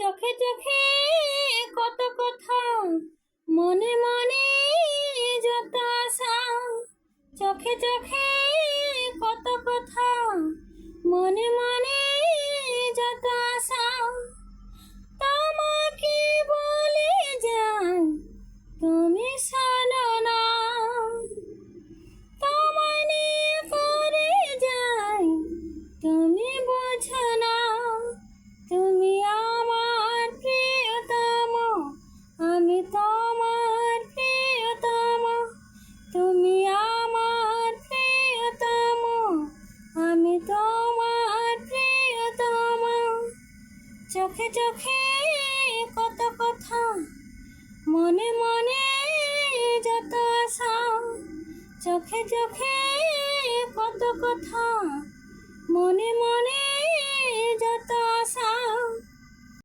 চোখে চোখে কত কথা, মনে মনে যত আশা, চোখে চোখে কত কথা, মনে মনে যত আশা। তোমাকে বলে যাই, তুমি শোনো চোখে চোখে কত কথা মনে মনে যত আশা চোখে চোখে কত কথা মনে মনে